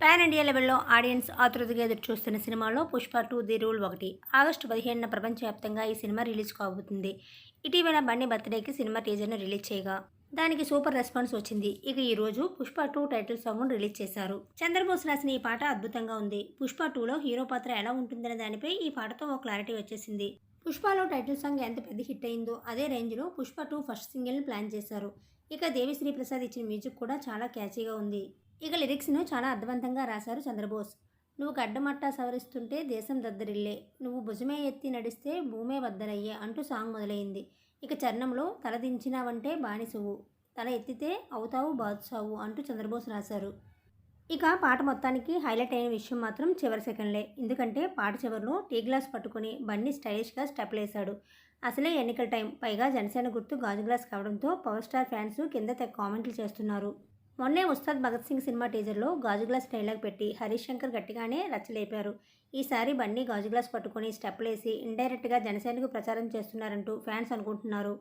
Pan India లెవెల్లో audience ఆతృతగా ఎదురు చూస్తున్న సినిమాలో పుష్ప టూ ది రూల్ ఒకటి. ఆగస్టు పదిహేనున ప్రపంచవ్యాప్తంగా ఈ సినిమా రిలీజ్ కాబోతుంది. ఇటీవల బన్నీ బర్త్డేకి సినిమా టీజర్ను రిలీజ్ చేయగా దానికి సూపర్ రెస్పాన్స్ వచ్చింది. ఇక ఈ రోజు పుష్ప టూ టైటిల్ సాంగ్ను రిలీజ్ చేశారు. చంద్రబోస్ రాసిన ఈ పాట అద్భుతంగా ఉంది. పుష్ప టూలో హీరో పాత్ర ఎలా ఉంటుందనే దానిపై ఈ పాటతో ఓ క్లారిటీ వచ్చేసింది. పుష్పలో టైటిల్ సాంగ్ ఎంత పెద్ద హిట్ అయిందో అదే రేంజ్లో పుష్ప టూ ఫస్ట్ సింగిల్ని ప్లాన్ చేశారు. ఇక దేవిశ్రీ ప్రసాద్ ఇచ్చిన మ్యూజిక్ కూడా చాలా క్యాచీగా ఉంది. ఇక లిరిక్స్ను చాలా అర్థవంతంగా రాశారు చంద్రబోస్. నువ్వు గడ్డమట్టా సవరిస్తుంటే దేశం దద్దరిల్లే. నువ్వు భుజమే ఎత్తి నడిస్తే భూమే వద్దలయ్యే అంటూ సాంగ్ మొదలైంది. ఇక చరణంలో తల దించినావంటే బానిసవు. తల ఎత్తితే అవుతావు బాదుసావు అంటూ చంద్రబోస్ రాశారు. ఇక పాట మొత్తానికి హైలైట్ అయిన విషయం మాత్రం చివరి సెకండ్లే. ఎందుకంటే పాట చివరిలో టీ గ్లాస్ పట్టుకుని బండి స్టైలిష్గా స్టెప్లేశాడు అసలే ఎన్నికల టైం. పైగా జనసేన గుర్తు గాజు గ్లాస్ కావడంతో పవర్ స్టార్ ఫ్యాన్స్ కింద కామెంట్లు చేస్తున్నారు. మొన్నే ఉస్తాద్ భగత్ సింగ్ సినిమా టీజర్లో గాజు గ్లాస్ డైలాగ్ పెట్టి హరీష్ శంకర్ గట్టిగానే రచ్చలేపారు. ఈసారి బన్నీ గాజు గ్లాస్ పట్టుకుని స్టెప్లేసి ఇండైరెక్ట్గా జనసేనకు ప్రచారం చేస్తున్నారంటూ ఫ్యాన్స్ అనుకుంటున్నారు.